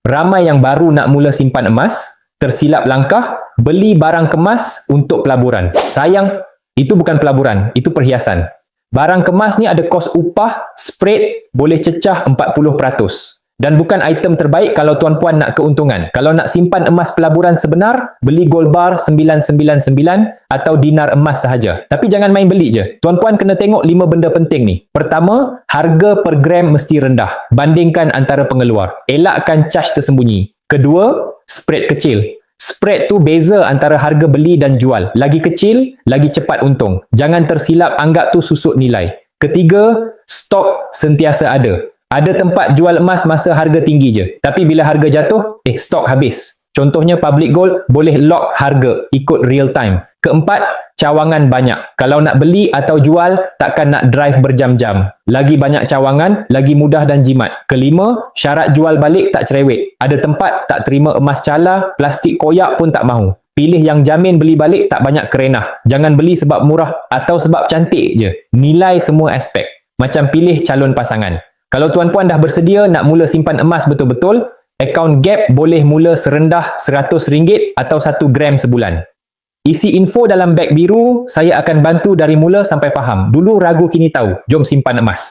Ramai yang baru nak mula simpan emas, tersilap langkah, beli barang kemas untuk pelaburan. Sayang, itu bukan pelaburan, itu perhiasan. Barang kemas ni ada kos upah, spread, boleh cecah 40%. Dan bukan item terbaik kalau tuan-puan nak keuntungan. Kalau nak simpan emas pelaburan sebenar, beli gold bar 999 atau dinar emas sahaja. Tapi jangan main beli je. Tuan-puan kena tengok lima benda penting ni. Pertama, harga per gram mesti rendah. Bandingkan antara pengeluar. Elakkan cash tersembunyi. Kedua, spread kecil. Spread tu beza antara harga beli dan jual. Lagi kecil, lagi cepat untung. Jangan tersilap anggap tu susut nilai. Ketiga, stok sentiasa ada. Ada tempat jual emas masa harga tinggi je. Tapi bila harga jatuh, eh stok habis. Contohnya public gold boleh lock harga ikut real time. Keempat, cawangan banyak. Kalau nak beli atau jual, takkan nak drive berjam-jam. Lagi banyak cawangan, lagi mudah dan jimat. Kelima, syarat jual balik tak cerewet. Ada tempat tak terima emas cala, plastik koyak pun tak mahu. Pilih yang jamin beli balik tak banyak kerenah. Jangan beli sebab murah atau sebab cantik je. Nilai semua aspek. Macam pilih calon pasangan. Kalau tuan-puan dah bersedia nak mula simpan emas betul-betul, akaun Gap boleh mula serendah RM100 atau 1 gram sebulan. Isi info dalam beg biru, saya akan bantu dari mula sampai faham. Dulu ragu kini tahu. Jom simpan emas.